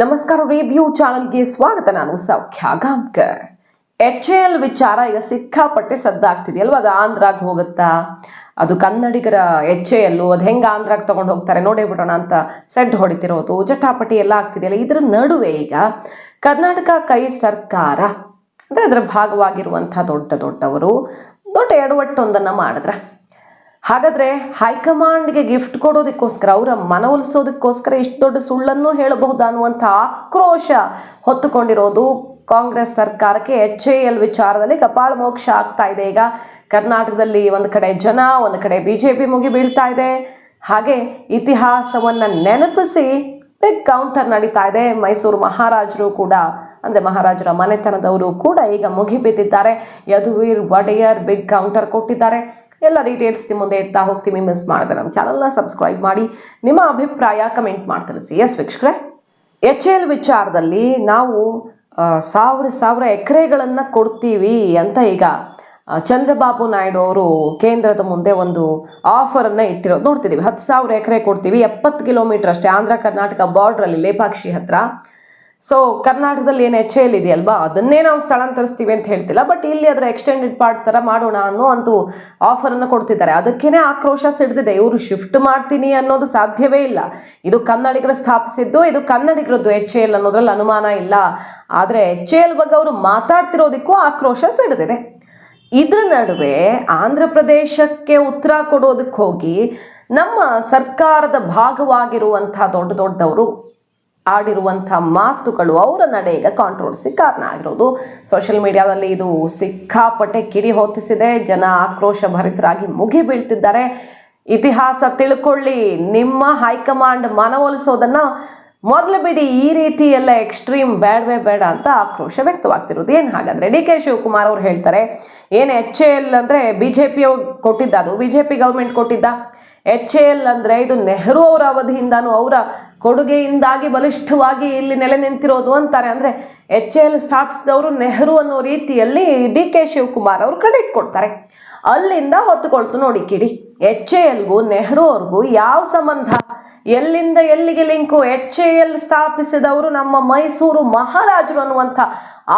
ನಮಸ್ಕಾರ ರಿವ್ಯೂ ಚಾನಲ್ಗೆ ಸ್ವಾಗತ. ನಾನು ಸೌಖ್ಯ ಗಾಂಕರ್ ಎಚ್ ಎಲ್ ವಿಚಾರ ಈಗ ಸಿಕ್ಕಾಪಟ್ಟೆ ಸದ್ದಾಗ್ತಿದೆಯಲ್ವಾ ಅದು ಆಂಧ್ರಾಗ್ ಹೋಗುತ್ತಾ? ಅದು ಕನ್ನಡಿಗರ ಎಚ್ ಎ ಎಲ್ಲು ಅದು ಹೆಂಗೆ ಆಂಧ್ರಾಗ ತಗೊಂಡು ಹೋಗ್ತಾರೆ? ನೋಡೇ ಬಿಡೋಣ ಅಂತ ಸೆಡ್ ಹೊಡಿತಿರೋದು. ಜಟಾಪಟಿ ಎಲ್ಲ ಆಗ್ತಿದೆಯಲ್ಲ ಇದ್ರ ನಡುವೆ ಈಗ ಕರ್ನಾಟಕ ಕೈ ಸರ್ಕಾರ, ಅಂದರೆ ಅದರ ಭಾಗವಾಗಿರುವಂಥ ದೊಡ್ಡ ದೊಡ್ಡವರು, ದೊಡ್ಡ ಎಡವಟ್ಟೊಂದನ್ನು ಮಾಡಿದ್ರೆ ಹಾಗಾದ್ರೆ ಹೈಕಮಾಂಡ್ಗೆ ಗಿಫ್ಟ್ ಕೊಡೋದಕ್ಕೋಸ್ಕರ, ಅವರ ಮನವೊಲಿಸೋದಕ್ಕೋಸ್ಕರ ಇಷ್ಟು ದೊಡ್ಡ ಸುಳ್ಳನ್ನು ಹೇಳಬಹುದಾ ಅನ್ನುವಂಥ ಆಕ್ರೋಶ ಹೊತ್ತುಕೊಂಡಿರೋದು ಕಾಂಗ್ರೆಸ್ ಸರ್ಕಾರಕ್ಕೆ. ಎಚ್ ಎ ಎಲ್ ವಿಚಾರದಲ್ಲಿ ಕಪಾಳ ಮೋಕ್ಷ ಆಗ್ತಾ ಇದೆ. ಈಗ ಕರ್ನಾಟಕದಲ್ಲಿ ಒಂದು ಕಡೆ ಜನ, ಒಂದು ಕಡೆ ಬಿ ಜೆ ಪಿ ಮುಗಿ ಬೀಳ್ತಾ ಇದೆ. ಹಾಗೆ ಇತಿಹಾಸವನ್ನ ನೆನಪಿಸಿ ಬಿಗ್ ಕೌಂಟರ್ ನಡೀತಾ ಇದೆ. ಮೈಸೂರು ಮಹಾರಾಜರು ಕೂಡ, ಅಂದ್ರೆ ಮಹಾರಾಜರ ಮನೆತನದವರು ಕೂಡ ಈಗ ಮುಗಿಬಿದ್ದಿದ್ದಾರೆ. ಯದುವೀರ್ ಒಡೆಯರ್ ಬಿಗ್ ಕೌಂಟರ್ ಕೊಟ್ಟಿದ್ದಾರೆ. ಎಲ್ಲ ಡೀಟೇಲ್ಸ್ ನಿಮ್ಮ ಮುಂದೆ ಇಡ್ತಾ ಹೋಗ್ತೀವಿ ಮಿಸ್ ಮಾಡಿದೆ ನಮ್ಮ ಚಾನಲ್ನ ಸಬ್ಸ್ಕ್ರೈಬ್ ಮಾಡಿ. ನಿಮ್ಮ ಅಭಿಪ್ರಾಯ ಕಮೆಂಟ್ ಮಾಡಿ ತಿಳಿಸಿ. ಎಸ್ ವೀಕ್ಷಕರೇ ಎಚ್ ಎಲ್ ವಿಚಾರದಲ್ಲಿ ನಾವು ಸಾವಿರ ಸಾವಿರ ಎಕರೆಗಳನ್ನು ಕೊಡ್ತೀವಿ ಅಂತ ಈಗ ಚಂದ್ರಬಾಬು ನಾಯ್ಡು ಅವರು ಕೇಂದ್ರದ ಮುಂದೆ ಒಂದು ಆಫರನ್ನು ಇಟ್ಟಿರೋದು ನೋಡ್ತಿದ್ದೀವಿ ಹತ್ತು ಸಾವಿರ ಎಕರೆ ಕೊಡ್ತೀವಿ. ಎಪ್ಪತ್ತು ಕಿಲೋಮೀಟರ್ ಅಷ್ಟೇ. ಆಂಧ್ರ ಕರ್ನಾಟಕ ಬಾರ್ಡ್ರಲ್ಲಿ ಲೇಪಾಕ್ಷಿ ಹತ್ರ. ಸೊ ಕರ್ನಾಟಕದಲ್ಲಿ ಏನು ಎಚ್ ಎಲ್ ಇದೆಯಲ್ವಾ? ಅದನ್ನೇ ನಾವು ಸ್ಥಳಾಂತರಿಸ್ತೀವಿ ಅಂತ ಹೇಳ್ತಿಲ್ಲ. ಬಟ್ ಇಲ್ಲಿ ಅದರ ಎಕ್ಸ್ಟೆಂಡೆಡ್ ಪಾರ್ಟ್ ಥರ ಮಾಡೋಣ ಅನ್ನೋ ಅಂತೂ ಆಫರನ್ನು ಕೊಡ್ತಿದ್ದಾರೆ. ಅದಕ್ಕೇನೆ ಆಕ್ರೋಶ ಸಿಡ್ದಿದೆ. ಇವರು ಶಿಫ್ಟ್ ಮಾಡ್ತೀನಿ ಅನ್ನೋದು ಸಾಧ್ಯವೇ ಇಲ್ಲ. ಇದು ಕನ್ನಡಿಗರು ಸ್ಥಾಪಿಸಿದ್ದು, ಇದು ಕನ್ನಡಿಗರದ್ದು ಎಚ್ ಎಲ್ ಅನ್ನೋದ್ರಲ್ಲಿ ಅನುಮಾನ ಇಲ್ಲ. ಆದರೆ ಎಚ್ ಎಲ್ ಬಗ್ಗೆ ಅವರು ಮಾತಾಡ್ತಿರೋದಕ್ಕೂ ಆಕ್ರೋಶ ಸಿಡ್ದಿದೆ. ಇದ್ರ ನಡುವೆ ಆಂಧ್ರ ಪ್ರದೇಶಕ್ಕೆ ಉತ್ತರ ಕೊಡೋದಕ್ಕೆ ಹೋಗಿ ನಮ್ಮ ಸರ್ಕಾರದ ಭಾಗವಾಗಿರುವಂಥ ದೊಡ್ಡ ದೊಡ್ಡವರು ಆಡಿರುವಂಥ ಮಾತುಗಳು ಅವರ ನಡೆ ಈಗ ಕಾಂಟ್ರವರ್ಸಿ ಕಾರಣ ಆಗಿರೋದು. ಸೋಷಿಯಲ್ ಮೀಡಿಯಾದಲ್ಲಿ ಇದು ಸಿಕ್ಕಾಪಟ್ಟೆ ಕಿಡಿ ಹೊತ್ತಿಸಿದೆ. ಜನ ಆಕ್ರೋಶ ಭರಿತರಾಗಿ ಮುಗಿ ಬೀಳ್ತಿದ್ದಾರೆ. ಇತಿಹಾಸ ತಿಳ್ಕೊಳ್ಳಿ. ನಿಮ್ಮ ಹೈಕಮಾಂಡ್ ಮನವೊಲಿಸೋದನ್ನ ಮೊದಲು ಬಿಡಿ. ಈ ರೀತಿ ಎಲ್ಲ ಎಕ್ಸ್ಟ್ರೀಮ್ ಬೇಡವೇ ಬೇಡ ಅಂತ ಆಕ್ರೋಶ ವ್ಯಕ್ತವಾಗ್ತಿರೋದು. ಏನು ಹಾಗಾದರೆ ಡಿ ಕೆ ಶಿವಕುಮಾರ್ ಅವ್ರು ಹೇಳ್ತಾರೆ, ಏನು ಎಚ್ ಎ ಎಲ್ ಅಂದರೆ ಬಿ ಜೆ ಪಿ ಕೊಟ್ಟಿದ್ದ, ಅದು ಬಿ ಜೆ ಪಿ ಗೌರ್ಮೆಂಟ್ ಕೊಟ್ಟಿದ್ದ. ಎಚ್ ಎ ಎಲ್ ಅಂದರೆ ಇದು ನೆಹರು ಅವರ ಅವಧಿಯಿಂದನೂ ಅವರ ಕೊಡುಗೆಯಿಂದಾಗಿ ಬಲಿಷ್ಠವಾಗಿ ಇಲ್ಲಿ ನೆಲೆ ನಿಂತಿರೋದು ಅಂತಾರೆ. ಅಂದರೆ ಎಚ್ ಎಲ್ ಸ್ಥಾಪಿಸಿದವರು ನೆಹರು ಅನ್ನೋ ರೀತಿಯಲ್ಲಿ ಡಿ ಕೆ ಶಿವಕುಮಾರ್ ಅವರು ಕ್ರೆಡಿಟ್ ಕೊಡ್ತಾರೆ. ಅಲ್ಲಿಂದ ಹೊತ್ತುಕೊಳ್ತು ನೋಡಿ ಕಿಡಿ. ಎಚ್ ಎಲ್ಗೂ ನೆಹರು ಅವ್ರಿಗೂ ಯಾವ ಸಂಬಂಧ? ಎಲ್ಲಿಂದ ಎಲ್ಲಿಗೆ ಲಿಂಕು ಎಚ್ ಎ ಎಲ್ ಸ್ಥಾಪಿಸಿದವರು ನಮ್ಮ ಮೈಸೂರು ಮಹಾರಾಜರು ಅನ್ನುವಂಥ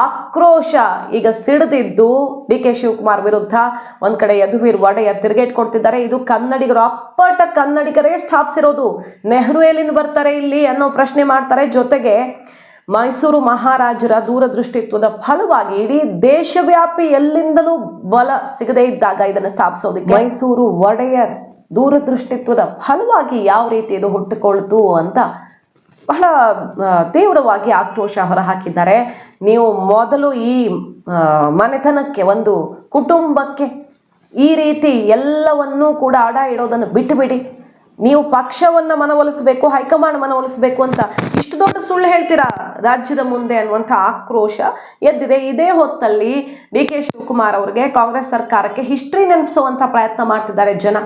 ಆಕ್ರೋಶ ಈಗ ಸಿಡಿದಿದ್ದು ಡಿ ಕೆ ಶಿವಕುಮಾರ್ ವಿರುದ್ಧ. ಒಂದ್ ಕಡೆ ಯದುವೀರ್ ಒಡೆಯರ್ ತಿರುಗೇಟ್ ಕೊಡ್ತಿದ್ದಾರೆ ಇದು ಕನ್ನಡಿಗರು ಅಪ್ಪಟ ಕನ್ನಡಿಗರೇ ಸ್ಥಾಪಿಸಿರೋದು. ನೆಹರು ಎಲ್ಲಿಂದ ಬರ್ತಾರೆ ಇಲ್ಲಿ ಅನ್ನೋ ಪ್ರಶ್ನೆ ಮಾಡ್ತಾರೆ. ಜೊತೆಗೆ ಮೈಸೂರು ಮಹಾರಾಜರ ದೂರದೃಷ್ಟಿತ್ವದ ಫಲವಾಗಿ ಇಡೀ ದೇಶವ್ಯಾಪಿ ಎಲ್ಲಿಂದಲೂ ಬಲ ಸಿಗದೇ ಇದ್ದಾಗ ಇದನ್ನು ಸ್ಥಾಪಿಸೋದಕ್ಕೆ ಮೈಸೂರು ಒಡೆಯರ್ ದೂರದೃಷ್ಟಿತ್ವದ ಫಲವಾಗಿ ಯಾವ ರೀತಿ ಇದು ಹುಟ್ಟಿಕೊಳ್ತು ಅಂತ ಬಹಳ ತೀವ್ರವಾಗಿ ಆಕ್ರೋಶ ಹೊರಹಾಕಿದ್ದಾರೆ. ನೀವು ಮೊದಲು ಈ ಮನೆತನಕ್ಕೆ, ಒಂದು ಕುಟುಂಬಕ್ಕೆ ಈ ರೀತಿ ಎಲ್ಲವನ್ನೂ ಕೂಡ ಅಡ ಇಡೋದನ್ನು ಬಿಟ್ಟುಬಿಡಿ. ನೀವು ಪಕ್ಷವನ್ನು ಮನವೊಲಿಸಬೇಕು, ಹೈಕಮಾಂಡ್ ಮನವೊಲಿಸಬೇಕು ಅಂತ ಇಷ್ಟು ದೊಡ್ಡ ಸುಳ್ಳು ಹೇಳ್ತೀರಾ? ರಾಜ್ಯದ ಮುಂದೆ ಅನ್ನುವಂಥ ಆಕ್ರೋಶ ಎದ್ದಿದೆ. ಇದೇ ಹೊತ್ತಲ್ಲಿ ಡಿ ಕೆ ಶಿವಕುಮಾರ್ ಅವರಿಗೆ ಕಾಂಗ್ರೆಸ್ ಸರ್ಕಾರಕ್ಕೆ ಹಿಸ್ಟ್ರಿ ನೆನಪಿಸುವಂತ ಪ್ರಯತ್ನ ಮಾಡ್ತಿದ್ದಾರೆ ಜನ.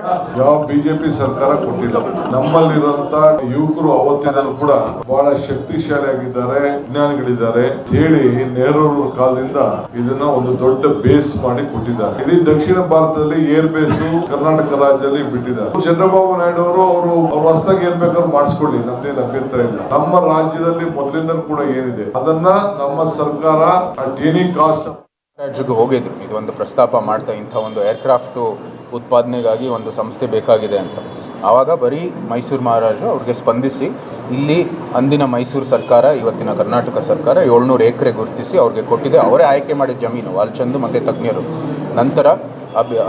ಯಾವ ಬಿಜೆಪಿ ಸರ್ಕಾರ ಕೊಟ್ಟಿಲ್ಲ. ನಮ್ಮಲ್ಲಿರುವಂತ ಯುವಕರು ಅವತ್ತಿನಲ್ಲೂ ಕೂಡ ಬಹಳ ಶಕ್ತಿಶಾಲಿಯಾಗಿದ್ದಾರೆ, ವಿಜ್ಞಾನಿಗಳಿದ್ದಾರೆ. ಹೇಳಿ ನೆಹರು ಕಾಲದಿಂದ ಇದನ್ನ ಒಂದು ದೊಡ್ಡ ಬೇಸ್ ಮಾಡಿ ಕೊಟ್ಟಿದ್ದಾರೆ. ಇಡೀ ದಕ್ಷಿಣ ಭಾರತದಲ್ಲಿ ಏರ್ ಬೇಸ್ ಕರ್ನಾಟಕ ರಾಜ್ಯದಲ್ಲಿ ಬಿಟ್ಟಿದ್ದಾರೆ. ಚಂದ್ರಬಾಬು ನಾಯ್ಡು ಅವರು ಅವರು ಅವ್ರ ಹೊಸದಾಗಿ ಏನ್ ಬೇಕಾದ್ರೂ ಮಾಡಿಸ್ಕೊಳ್ಳಿ. ನಮ್ದೇನು ಅಭ್ಯಂತರ ಇಲ್ಲ. ನಮ್ಮ ರಾಜ್ಯದಲ್ಲಿ ಮೊದಲಿಂದ ಕೂಡ ಏನಿದೆ? ಅದನ್ನ ನಮ್ಮ ಸರ್ಕಾರ ಕಾಸ್ಟ್ ರಾಜ್ಯಕ್ಕೆ ಹೋಗಿದ್ರು. ಇದು ಒಂದು ಪ್ರಸ್ತಾಪ ಮಾಡ್ತಾ ಇಂಥ ಒಂದು ಏರ್ಕ್ರಾಫ್ಟ್ ಉತ್ಪಾದನೆಗಾಗಿ ಒಂದು ಸಂಸ್ಥೆ ಬೇಕಾಗಿದೆ ಅಂತ. ಆವಾಗ ಬರೀ ಮೈಸೂರು ಮಹಾರಾಜರು ಅವ್ರಿಗೆ ಸ್ಪಂದಿಸಿ, ಇಲ್ಲಿ ಅಂದಿನ ಮೈಸೂರು ಸರ್ಕಾರ, ಇವತ್ತಿನ ಕರ್ನಾಟಕ ಸರ್ಕಾರ ಏಳ್ನೂರು ಎಕರೆ ಗುರುತಿಸಿ ಅವ್ರಿಗೆ ಕೊಟ್ಟಿದೆ. ಅವರೇ ಆಯ್ಕೆ ಮಾಡಿದ ಜಮೀನು, ವಾಲ್ಚಂದು ಮತ್ತು ತಜ್ಞರು. ನಂತರ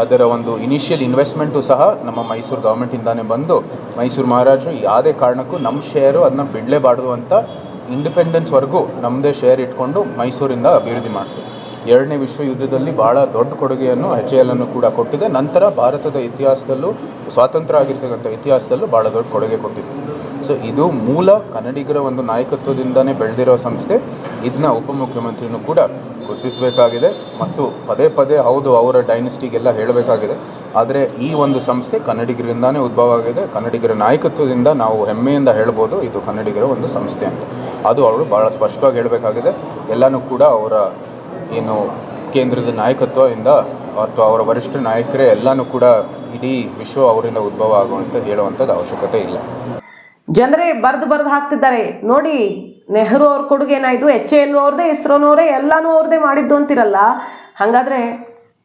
ಅದರ ಒಂದು ಇನಿಷಿಯಲ್ ಇನ್ವೆಸ್ಟ್ಮೆಂಟು ಸಹ ನಮ್ಮ ಮೈಸೂರು ಗೌರ್ಮೆಂಟಿಂದಾನೇ ಬಂದು ಮೈಸೂರು ಮಹಾರಾಜರು ಯಾವುದೇ ಕಾರಣಕ್ಕೂ ನಮ್ಮ ಶೇರು ಅದನ್ನ ಬಿಡಲೇಬಾರ್ದು ಅಂತ ಇಂಡಿಪೆಂಡೆನ್ಸ್ವರೆಗೂ ನಮ್ಮದೇ ಶೇರ್ ಇಟ್ಕೊಂಡು ಮೈಸೂರಿಂದ ಅಭಿವೃದ್ಧಿ ಮಾಡ್ತೀವಿ. ಎರಡನೇ ವಿಶ್ವ ಯುದ್ಧದಲ್ಲಿ ಭಾಳ ದೊಡ್ಡ ಕೊಡುಗೆಯನ್ನು ಎಚ್ ಎಲ್ ಕೂಡ ಕೊಟ್ಟಿದೆ. ನಂತರ ಭಾರತದ ಇತಿಹಾಸದಲ್ಲೂ, ಸ್ವಾತಂತ್ರ್ಯ ಆಗಿರ್ತಕ್ಕಂಥ ಇತಿಹಾಸದಲ್ಲೂ ಭಾಳ ದೊಡ್ಡ ಕೊಡುಗೆ ಕೊಟ್ಟಿದೆ. ಸೊ ಇದು ಮೂಲ ಕನ್ನಡಿಗರ ಒಂದು ನಾಯಕತ್ವದಿಂದನೇ ಬೆಳೆದಿರೋ ಸಂಸ್ಥೆ. ಇದನ್ನ ಉಪಮುಖ್ಯಮಂತ್ರಿನೂ ಕೂಡ ಗುರುತಿಸಬೇಕಾಗಿದೆ ಮತ್ತು ಪದೇ ಪದೇ ಹೌದು, ಅವರ ಡೈನೆಸ್ಟಿಗೆಲ್ಲ ಹೇಳಬೇಕಾಗಿದೆ. ಆದರೆ ಈ ಒಂದು ಸಂಸ್ಥೆ ಕನ್ನಡಿಗರಿಂದಾನೇ ಉದ್ಭವ ಆಗಿದೆ. ಕನ್ನಡಿಗರ ನಾಯಕತ್ವದಿಂದ ನಾವು ಹೆಮ್ಮೆಯಿಂದ ಹೇಳ್ಬೋದು, ಇದು ಕನ್ನಡಿಗರ ಒಂದು ಸಂಸ್ಥೆ ಅಂತ. ಅದು ಅವರು ಭಾಳ ಸ್ಪಷ್ಟವಾಗಿ ಹೇಳಬೇಕಾಗಿದೆ. ಎಲ್ಲನೂ ಕೂಡ ಅವರ ಏನು ಕೇಂದ್ರದ ನಾಯಕತ್ವದಿಂದ ಅಥವಾ ಅವರ ವರಿಷ್ಠ ನಾಯಕರೇ ಎಲ್ಲನೂ ಕೂಡ ಇಡೀ ವಿಶ್ವ ಅವರಿಂದ ಉದ್ಭವ ಆಗುವಂತ ಹೇಳುವಂಥದ್ದು ಅವಶ್ಯಕತೆ ಇಲ್ಲ. ಜನರೇ ಬರ್ದು ಬರ್ದು ಹಾಕ್ತಿದ್ದಾರೆ. ನೋಡಿ, ನೆಹರು ಅವ್ರ ಕೊಡುಗೆ ಏನಾಯ್ತು? ಎಚ್ ಎಲ್ ಅವ್ರದೇ ಇಸ್ರೋನವ್ರೇ ಎಲ್ಲಾನು ಅವ್ರದೇ ಮಾಡಿದ್ದು ಅಂತಿರಲ್ಲ. ಹಾಗಾದ್ರೆ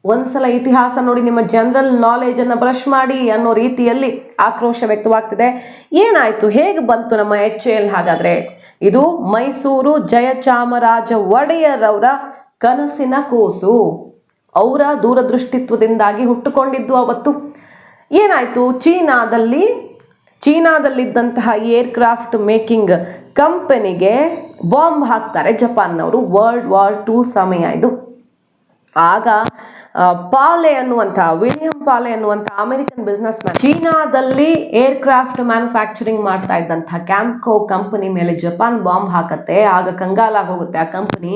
ಒಂದ್ಸಲ ಇತಿಹಾಸ ನೋಡಿ, ನಿಮ್ಮ ಜನರಲ್ ಅನ್ನ ಬ್ರಷ್ ಮಾಡಿ ಅನ್ನೋ ರೀತಿಯಲ್ಲಿ ಆಕ್ರೋಶ ವ್ಯಕ್ತವಾಗ್ತಿದೆ. ಏನಾಯ್ತು? ಹೇಗೆ ಬಂತು ನಮ್ಮ ಎಚ್ ಎಲ್ ಹಾಗಾದ್ರೆ? ಇದು ಮೈಸೂರು ಜಯಚಾಮರಾಜ ಒಡೆಯರ್ ಅವರ ಕನಸಿನ ಕೂಸು ಅವರ ದೂರದೃಷ್ಟಿತ್ವದಿಂದಾಗಿ ಹುಟ್ಟುಕೊಂಡಿದ್ದು ಅವತ್ತು. ಏನಾಯ್ತು? ಚೀನಾದಲ್ಲಿ, ಚೀನಾದಲ್ಲಿದ್ದಂತಹ ಏರ್ಕ್ರಾಫ್ಟ್ ಮೇಕಿಂಗ್ ಕಂಪನಿಗೆ ಬಾಂಬ್ ಹಾಕ್ತಾರೆ ಜಪಾನ್ನವರು. ವರ್ಲ್ಡ್ ವಾರ್ ಟು ಸಮಯ ಇದು. ಆಗ ಪಾಲೆ ಅನ್ನುವಂಥ ವಿಲಿಯಂ ಪಾಲೆ ಅನ್ನುವಂಥ ಅಮೆರಿಕನ್ ಬಿಸ್ನೆಸ್ ಮ್ಯಾನ್ ಚೀನಾದಲ್ಲಿ ಏರ್ಕ್ರಾಫ್ಟ್ ಮ್ಯಾನುಫ್ಯಾಕ್ಚರಿಂಗ್ ಮಾಡ್ತಾ ಇದ್ದಂಥ ಕ್ಯಾಂಪ್ಕೋ ಕಂಪನಿ ಮೇಲೆ ಜಪಾನ್ ಬಾಂಬ್ ಹಾಕತ್ತೆ. ಆಗ ಕಂಗಾಲ ಹೋಗುತ್ತೆ. ಆ ಕಂಪನಿ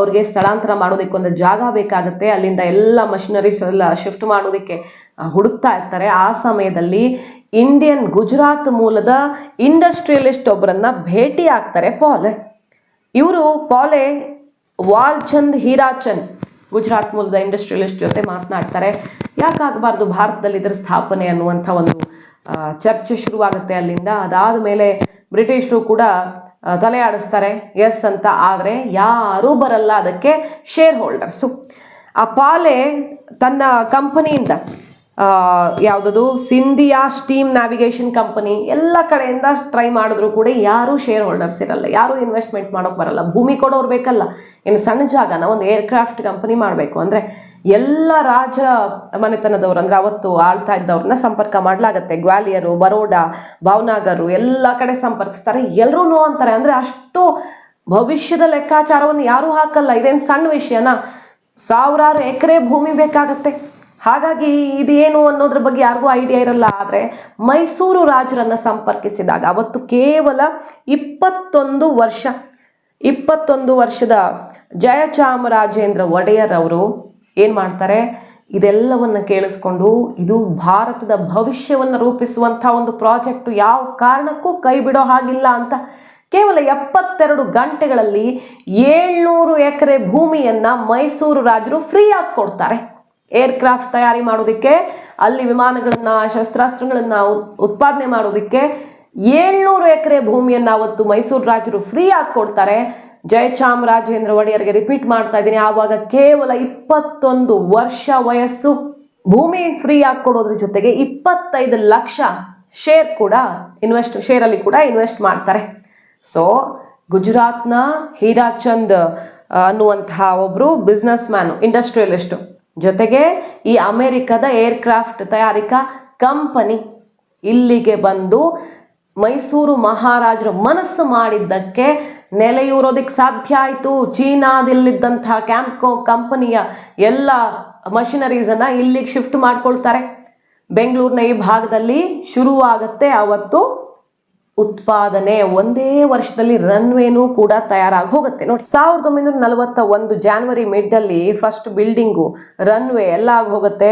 ಅವ್ರಿಗೆ ಸ್ಥಳಾಂತರ ಮಾಡೋದಕ್ಕೆ ಒಂದು ಜಾಗ ಬೇಕಾಗುತ್ತೆ. ಅಲ್ಲಿಂದ ಎಲ್ಲ ಮಷಿನರೀಸ್ ಎಲ್ಲ ಶಿಫ್ಟ್ ಮಾಡೋದಕ್ಕೆ ಹುಡುಕ್ತಾ ಇರ್ತಾರೆ. ಆ ಸಮಯದಲ್ಲಿ ಇಂಡಿಯನ್ ಗುಜರಾತ್ ಮೂಲದ ಇಂಡಸ್ಟ್ರಿಯಲಿಸ್ಟ್ ಒಬ್ಬರನ್ನ ಭೇಟಿ ಆಗ್ತಾರೆ ಪಾಲೆ. ಇವರು ಪಾಲೆ ವಾಲ್ಚಂದ್ ಹೀರಾಚಂದ್ ಗುಜರಾತ್ ಮೂಲದ ಇಂಡಸ್ಟ್ರಿಯಲಿಸ್ಟ್ ಜೊತೆ ಮಾತನಾಡ್ತಾರೆ. ಯಾಕಾಗಬಾರ್ದು ಭಾರತದಲ್ಲಿ ಇದರ ಸ್ಥಾಪನೆ ಅನ್ನುವಂಥ ಒಂದು ಚರ್ಚೆ ಶುರುವಾಗುತ್ತೆ ಅಲ್ಲಿಂದ. ಅದಾದ ಮೇಲೆ ಬ್ರಿಟಿಷರು ಕೂಡ ತಲೆ ಆಡಿಸ್ತಾರೆ ಎಸ್ ಅಂತ. ಆದರೆ ಯಾರೂ ಬರಲ್ಲ ಅದಕ್ಕೆ ಶೇರ್ ಹೋಲ್ಡರ್ಸು ಆ ಪಾಲೆ ತನ್ನ ಕಂಪನಿಯಿಂದ ಯಾವುದದು? ಸಿಂಧಿಯಾ ಸ್ಟೀಮ್ ನ್ಯಾವಿಗೇಷನ್ ಕಂಪನಿ ಎಲ್ಲ ಕಡೆಯಿಂದ ಟ್ರೈ ಮಾಡಿದ್ರು ಕೂಡ ಯಾರೂ ಶೇರ್ ಹೋಲ್ಡರ್ಸ್ ಇರಲ್ಲ. ಯಾರೂ ಇನ್ವೆಸ್ಟ್ಮೆಂಟ್ ಮಾಡೋಕೆ ಬರಲ್ಲ. ಭೂಮಿ ಕೊಡೋರು ಬೇಕಲ್ಲ. ಇನ್ನು ಸಣ್ಣ ಜಾಗನ ಒಂದು ಏರ್ಕ್ರಾಫ್ಟ್ ಕಂಪನಿ ಮಾಡಬೇಕು. ಅಂದರೆ ಎಲ್ಲ ರಾಜ ಮನೆತನದವರು ಅಂದರೆ ಅವತ್ತು ಆಳ್ತಾ ಇದ್ದವ್ರನ್ನ ಸಂಪರ್ಕ ಮಾಡಲಾಗತ್ತೆ. ಗ್ವಾಲಿಯರು, ಬರೋಡಾ, ಭಾವನಗರು ಎಲ್ಲ ಕಡೆ ಸಂಪರ್ಕಿಸ್ತಾರೆ. ಎಲ್ಲರೂ ನೋ ಅಂತಾರೆ, ಅಂದರೆ ಅಷ್ಟು ಭವಿಷ್ಯದ ಲೆಕ್ಕಾಚಾರವನ್ನು ಯಾರೂ ಹಾಕಲ್ಲ. ಇದೇನು ಸಣ್ಣ ವಿಷಯನಾ? ಸಾವಿರಾರು ಎಕರೆ ಭೂಮಿ ಬೇಕಾಗತ್ತೆ. ಹಾಗಾಗಿ ಇದೇನು ಅನ್ನೋದ್ರ ಬಗ್ಗೆ ಯಾರಿಗೂ ಐಡಿಯಾ ಇರಲ್ಲ. ಆದರೆ ಮೈಸೂರು ರಾಜರನ್ನ ಸಂಪರ್ಕಿಸಿದಾಗ ಅವತ್ತು ಕೇವಲ ಇಪ್ಪತ್ತೊಂದು ವರ್ಷ, ಇಪ್ಪತ್ತೊಂದು ವರ್ಷದ ಜಯಚಾಮರಾಜೇಂದ್ರ ಒಡೆಯರ್ ಅವರು ಏನು ಮಾಡ್ತಾರೆ? ಇದೆಲ್ಲವನ್ನ ಕೇಳಿಸ್ಕೊಂಡು ಇದು ಭಾರತದ ಭವಿಷ್ಯವನ್ನು ರೂಪಿಸುವಂಥ ಒಂದು ಪ್ರಾಜೆಕ್ಟ್. ಯಾವ ಕಾರಣಕ್ಕೂ ಕೈ ಬಿಡೋ ಹಾಗಿಲ್ಲ ಅಂತ ಕೇವಲ ಎಪ್ಪತ್ತೆರಡು ಗಂಟೆಗಳಲ್ಲಿ ಏಳ್ನೂರು ಎಕರೆ ಭೂಮಿಯನ್ನು ಮೈಸೂರು ರಾಜರು ಫ್ರೀಯಾಗಿ ಕೊಡ್ತಾರೆ. ಏರ್ಕ್ರಾಫ್ಟ್ ತಯಾರಿ ಮಾಡೋದಕ್ಕೆ, ಅಲ್ಲಿ ವಿಮಾನಗಳನ್ನು, ಶಸ್ತ್ರಾಸ್ತ್ರಗಳನ್ನು ಉತ್ಪಾದನೆ ಮಾಡೋದಕ್ಕೆ ಏಳ್ನೂರು ಎಕರೆ ಭೂಮಿಯನ್ನ ಅವತ್ತು ಮೈಸೂರು ರಾಜರು ಫ್ರೀ ಆಗಿ ಕೊಡ್ತಾರೆ. ಜಯಚಾಮರಾಜೇಂದ್ರ ಒಡೆಯರ್ಗೆ ರಿಪೀಟ್ ಮಾಡ್ತಾ ಇದ್ದೀನಿ. ಆವಾಗ ಕೇವಲ ಇಪ್ಪತ್ತೊಂದು ವರ್ಷ ವಯಸ್ಸು. ಭೂಮಿ ಫ್ರೀ ಆಗಿ ಕೊಡೋದ್ರ ಜೊತೆಗೆ ಇಪ್ಪತ್ತೈದು ಲಕ್ಷ ಶೇರ್ ಕೂಡ ಇನ್ವೆಸ್ಟ್ ಶೇರಲ್ಲಿ ಕೂಡ ಇನ್ವೆಸ್ಟ್ ಮಾಡ್ತಾರೆ. ಸೊ ಗುಜರಾತ್ನ ಹೀರಾಚಂದ್ ಅನ್ನುವಂತಹ ಒಬ್ಬರು ಬಿಸ್ನೆಸ್ ಮ್ಯಾನು ಇಂಡಸ್ಟ್ರಿಯಲಿಸ್ಟು ಜೊತೆಗೆ ಈ ಅಮೆರಿಕದ ಏರ್ಕ್ರಾಫ್ಟ್ ತಯಾರಿಕಾ ಕಂಪನಿ ಇಲ್ಲಿಗೆ ಬಂದು ಮೈಸೂರು ಮಹಾರಾಜರು ಮನಸ್ಸು ಮಾಡಿದ್ದಕ್ಕೆ ನೆಲೆಯೂರೋದಕ್ಕೆ ಸಾಧ್ಯ ಆಯಿತು. ಚೀನಾದಲ್ಲಿದ್ದಂತಹ ಕ್ಯಾಂಪ್ಕೋ ಕಂಪನಿಯ ಎಲ್ಲ ಮಷಿನರೀಸನ್ನು ಇಲ್ಲಿಗೆ ಶಿಫ್ಟ್ ಮಾಡ್ಕೊಳ್ತಾರೆ. ಬೆಂಗಳೂರಿನ ಈ ಭಾಗದಲ್ಲಿ ಶುರುವಾಗುತ್ತೆ ಅವತ್ತು ಉತ್ಪಾದನೆ ಒಂದೇ ವರ್ಷದಲ್ಲಿ ರನ್ವೇನೂ ಕೂಡ ತಯಾರಾಗಿ ಹೋಗುತ್ತೆ. ನೋಡಿ ಸಾವಿರದ ಒಂಬೈನೂರ ನಲವತ್ತ ಒಂದು ಜಾನ್ವರಿ ಮಿಡ್ಡಲ್ಲಿ ಫಸ್ಟ್ ಬಿಲ್ಡಿಂಗು ರನ್ವೇ ಎಲ್ಲ ಆಗಿ ಹೋಗುತ್ತೆ.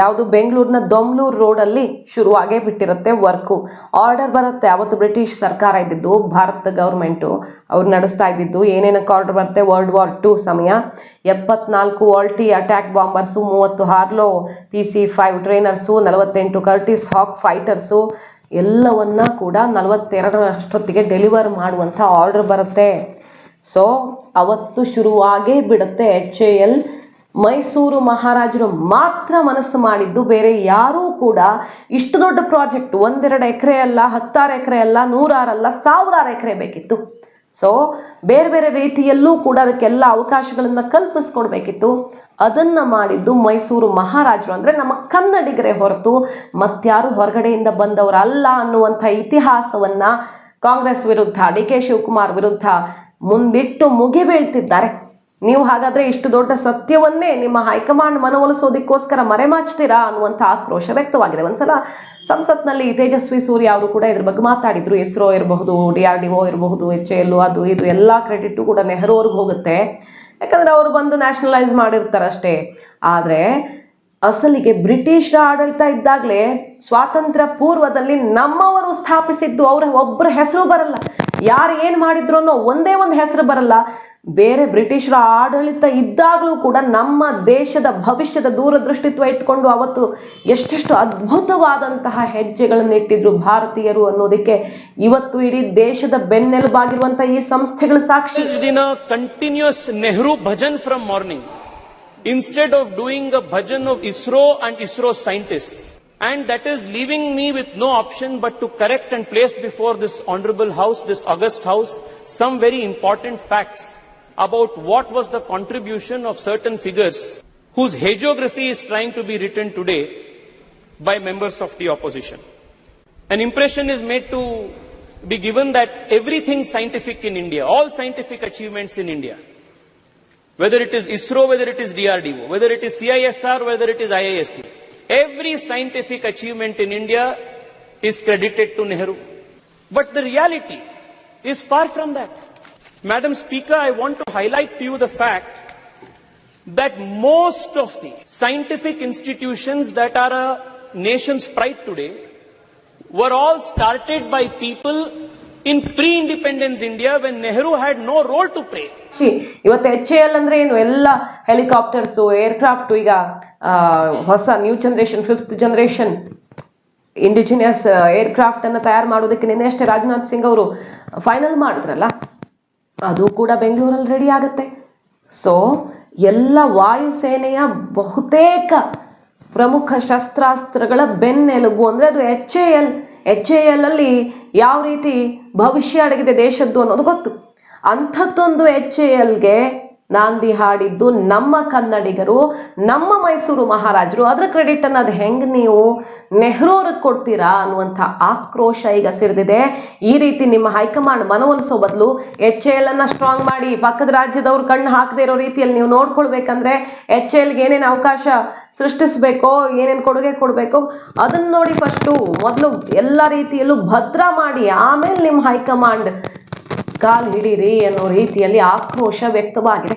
ಯಾವುದು ಬೆಂಗಳೂರಿನ ದೊಮ್ಲೂರು ರೋಡಲ್ಲಿ ಶುರುವಾಗೇ ಬಿಟ್ಟಿರುತ್ತೆ ವರ್ಕು ಆರ್ಡರ್ ಬರುತ್ತೆ. ಅವತ್ತು ಬ್ರಿಟಿಷ್ ಸರ್ಕಾರ ಇದ್ದಿದ್ದು, ಭಾರತ ಗೌರ್ಮೆಂಟು ಅವ್ರು ನಡೆಸ್ತಾ ಇದ್ದಿದ್ದು, ಏನೇನಕ್ಕೆ ಆರ್ಡರ್ ಬರುತ್ತೆ? ವರ್ಲ್ಡ್ ವಾರ್ ಟು ಸಮಯ. ಎಪ್ಪತ್ನಾಲ್ಕು ವಾಲ್ಟಿ ಅಟ್ಯಾಕ್ ಬಾಂಬರ್ಸು ಮೂವತ್ತು Harlow P C five trainers ನಲವತ್ತೆಂಟು ಕರ್ಟಿಸ್ ಹಾಕ್ ಫೈಟರ್ಸು ಎಲ್ಲವನ್ನ ಕೂಡ ನಲವತ್ತೆರಡರಷ್ಟೊತ್ತಿಗೆ ಡೆಲಿವರ್ ಮಾಡುವಂಥ ಆರ್ಡರ್ ಬರುತ್ತೆ. ಸೊ ಅವತ್ತು ಶುರುವಾಗೇ ಬಿಡುತ್ತೆ ಎಚ್ ಎ ಎಲ್ ಮೈಸೂರು ಮಹಾರಾಜರು ಮಾತ್ರ ಮನಸ್ಸು ಮಾಡಿದ್ದು ಬೇರೆ ಯಾರೂ ಕೂಡ ಇಷ್ಟು ದೊಡ್ಡ ಪ್ರಾಜೆಕ್ಟ್ ಒಂದೆರಡು ಎಕರೆ ಅಲ್ಲ, ಹತ್ತಾರು ಎಕರೆ ಅಲ್ಲ ನೂರಾರಲ್ಲ ಸಾವಿರಾರು ಎಕರೆ ಬೇಕಿತ್ತು. ಸೊ ಬೇರೆ ಬೇರೆ ರೀತಿಯಲ್ಲೂ ಕೂಡ ಅದಕ್ಕೆಲ್ಲ ಅವಕಾಶಗಳನ್ನು ಕಲ್ಪಿಸ್ಕೊಡ್ಬೇಕಿತ್ತು. ಅದನ್ನ ಮಾಡಿದ್ದು ಮೈಸೂರು ಮಹಾರಾಜರು. ಅಂದರೆ ನಮ್ಮ ಕನ್ನಡಿಗರೇ ಹೊರತು ಮತ್ತಾರು ಹೊರಗಡೆಯಿಂದ ಬಂದವರಲ್ಲ ಅನ್ನುವಂಥ ಇತಿಹಾಸವನ್ನು ಕಾಂಗ್ರೆಸ್ ವಿರುದ್ಧ, ಡಿ ಕೆ ಶಿವಕುಮಾರ್ ವಿರುದ್ಧ ಮುಂದಿಟ್ಟು ಮುಗಿಬೀಳ್ತಿದ್ದಾರೆ. ನೀವು ಹಾಗಾದರೆ ಇಷ್ಟು ದೊಡ್ಡ ಸತ್ಯವನ್ನೇ ನಿಮ್ಮ ಹೈಕಮಾಂಡ್ ಮನವೊಲಿಸೋದಕ್ಕೋಸ್ಕರ ಮರೆಮಾಚ್ತೀರಾ ಅನ್ನುವಂಥ ಆಕ್ರೋಶ ವ್ಯಕ್ತವಾಗಿದೆ. ಒಂದ್ಸಲ ಸಂಸತ್ನಲ್ಲಿ ತೇಜಸ್ವಿ ಸೂರ್ಯ ಅವರು ಕೂಡ ಇದ್ರ ಬಗ್ಗೆ ಮಾತಾಡಿದ್ರು. ಇಸ್ರೋ ಇರಬಹುದು, ಡಿ ಆರ್ ಡಿ ಒ ಇರಬಹುದು, ಎಚ್ ಎಲ್ ಅದು ಇದು, ಎಲ್ಲ ಕ್ರೆಡಿಟು ಕೂಡ ನೆಹರು ಅವ್ರಿಗೆ ಹೋಗುತ್ತೆ. ಯಾಕಂದ್ರೆ ಅವರು ಬಂದು ನ್ಯಾಷನಲೈಸ್ ಮಾಡಿರ್ತಾರಷ್ಟೇ. ಆದರೆ ಅಸಲಿಗೆ ಬ್ರಿಟಿಷರ ಆಡಳಿತ ಇದ್ದಾಗಲೇ ಸ್ವಾತಂತ್ರ್ಯ ಪೂರ್ವದಲ್ಲಿ ನಮ್ಮವರು ಸ್ಥಾಪಿಸಿದ್ದು ಅವರ ಒಬ್ಬರ ಹೆಸರು ಬರಲ್ಲ. ಯಾರು ಏನು ಮಾಡಿದ್ರು ಅನ್ನೋ ಒಂದೇ ಒಂದು ಹೆಸರು ಬರಲ್ಲ ಬೇರೆ ಬ್ರಿಟಿಷರ ಆಡಳಿತ ಇದ್ದಾಗಲೂ ಕೂಡ ನಮ್ಮ ದೇಶದ ಭವಿಷ್ಯದ ದೂರದೃಷ್ಟಿತ್ವ ಇಟ್ಕೊಂಡು ಅವತ್ತು ಎಷ್ಟೆಷ್ಟು ಅದ್ಭುತವಾದಂತಹ ಹೆಜ್ಜೆಗಳನ್ನು ಇಟ್ಟಿದ್ರು ಭಾರತೀಯರು ಅನ್ನೋದಕ್ಕೆ ಇವತ್ತು ಇಡೀ ದೇಶದ ಬೆನ್ನೆಲುಬಾಗಿರುವಂತಹ ಈ ಸಂಸ್ಥೆಗಳ ಸಾಕ್ಷಿ ದಿನ continues Nehru bhajan from morning instead of doing a bhajan of ISRO and ISRO scientists. And that is leaving me with no option but to correct and place before this honorable house, this august house, some very important facts about what was the contribution of certain figures whose hagiography is trying to be written today by members of the opposition. An impression is made to be given that everything scientific in India, all scientific achievements in India, whether it is ISRO, whether it is DRDO, whether it is CISR, whether it is IISc, every scientific achievement in India is credited to Nehru. But the reality is far from that. Madam Speaker, I want to highlight to you the fact that most of the scientific institutions that are a nation's pride today were all started by people in pre-independence India when Nehru had no role to play. ಸಾಕ್ಷಿ ಇವತ್ತು H A L ಅಂದ್ರೆ ಏನು ಎಲ್ಲ ಹೆಲಿಕಾಪ್ಟರ್ಸು, aircraft, ಈಗ ಹೊಸ new generation fifth generation indigenous ಏರ್ಕ್ರಾಫ್ಟನ್ನು ತಯಾರು ಮಾಡೋದಕ್ಕೆ ನಿನ್ನೆ ಅಷ್ಟೇ ರಾಜನಾಥ್ ಸಿಂಗ್ ಅವರು ಫೈನಲ್ ಮಾಡಿದ್ರಲ್ಲ? ಅದು ಕೂಡ ಬೆಂಗಳೂರಲ್ಲಿ ರೆಡಿ ಆಗುತ್ತೆ. ಸೊ ಎಲ್ಲ ವಾಯುಸೇನೆಯ ಬಹುತೇಕ ಪ್ರಮುಖ ಶಸ್ತ್ರಾಸ್ತ್ರಗಳ ಬೆನ್ನೆಲುಬು ಅಂದರೆ ಅದು H A L H A L ಅಲ್ಲಿ ಯಾವ ರೀತಿ ಭವಿಷ್ಯ ಅಡಗಿದೆ ದೇಶದ್ದು ಅನ್ನೋದು ಗೊತ್ತು. ಅಂಥದ್ದೊಂದು ಎಚ್ ಎ ಎಲ್ಗೆ ನಾಂದಿ ಹಾಡಿದ್ದು ನಮ್ಮ ಕನ್ನಡಿಗರು, ನಮ್ಮ ಮೈಸೂರು ಮಹಾರಾಜರು. ಅದರ ಕ್ರೆಡಿಟ್ ಅನ್ನೋದು ಹೆಂಗೆ ನೀವು ನೆಹರೂರಿಗೆ ಕೊಡ್ತೀರಾ ಅನ್ನುವಂಥ ಆಕ್ರೋಶ ಈಗ ಸಿಡಿದಿದೆ. ಈ ರೀತಿ ನಿಮ್ಮ ಹೈಕಮಾಂಡ್ ಮನವೊಲಿಸೋ ಬದಲು ಎಚ್ ಎಲ್ ಅನ್ನ ಸ್ಟ್ರಾಂಗ್ ಮಾಡಿ, ಪಕ್ಕದ ರಾಜ್ಯದವ್ರು ಕಣ್ಣು ಹಾಕದೇ ಇರೋ ರೀತಿಯಲ್ಲಿ ನೀವು ನೋಡ್ಕೊಳ್ಬೇಕಂದ್ರೆ ಎಚ್ ಎಲ್ಗೆ ಏನೇನು ಅವಕಾಶ ಸೃಷ್ಟಿಸಬೇಕೋ, ಏನೇನು ಕೊಡುಗೆ ಕೊಡಬೇಕೋ ಅದನ್ನು ನೋಡಿ ಫಸ್ಟು ಮೊದಲು ಎಲ್ಲ ರೀತಿಯಲ್ಲೂ ಭದ್ರ ಮಾಡಿ, ಆಮೇಲೆ ನಿಮ್ಮ ಹೈಕಮಾಂಡ್ ಕಾಲ್ ಹಿಡೀರಿ ಅನ್ನೋ ರೀತಿಯಲ್ಲಿ ಆಕ್ರೋಶ ವ್ಯಕ್ತವಾಗಿದೆ.